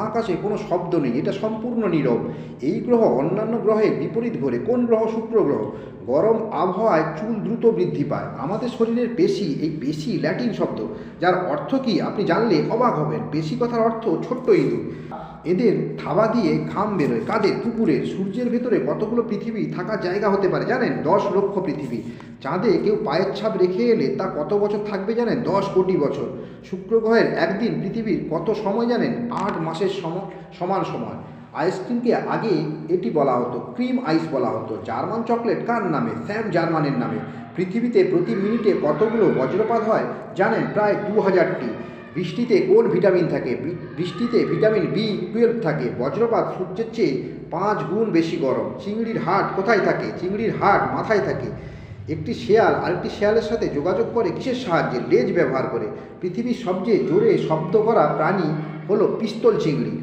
মহাকাশে কোনো শব্দ নেই, এটা সম্পূর্ণ নীরব। এই গ্রহ অন্যান্য গ্রহের বিপরীত ঘোরে। কোন গ্রহ শুক্র গ্রহ? গরম আবহাওয়ায় চুল দ্রুত বৃদ্ধি পায়। আমাদের শরীরের পেশি, এই পেশি ল্যাটিন শব্দ, যার অর্থ কি আপনি জানলে অবাক হবেন। পেশি কথার অর্থ ছোট্ট ইঁদুর। এদের থাবা দিয়ে ঘাম বেরোয় কাদের কুকুরের সূর্যের ভেতরে কতগুলো পৃথিবী থাকার জায়গা হতে পারে জানেন? দশ লক্ষ পৃথিবী। চাঁদে কেউ পায়ের ছাপ রেখে এলে তা কত বছর থাকবে জানেন? দশ কোটি বছর। শুক্র গ্রহের একদিন পৃথিবীর কত সময় জানেন? আট মাসের সম, সমান সময়। আইসক্রিমকে আগে এটি বলা হতো, ক্রিম আইস বলা হতো, জার্মান চকলেট কার নামে? স্যাম জার্মানের নামে। পৃথিবীতে প্রতি মিনিটে কতগুলো বজ্রপাত হয় জানেন প্রায় দু হাজারটি বৃষ্টিতে কোন ভিটামিন থাকে? বৃষ্টিতে ভিটামিন বি টুয়েলভ থাকে। বজ্রপাত সূর্যের চেয়ে পাঁচ গুণ বেশি গরম। চিংড়ির হাট কোথায় থাকে? চিংড়ির হাট মাথায় থাকে। একটি শেয়াল আরেকটি শেয়ালের সাথে যোগাযোগ করে কিসের সাহায্যে? লেজ ব্যবহার করে। পৃথিবীর সবচেয়ে জোরে শব্দ করা প্রাণী হলো পিস্তল চিংড়ি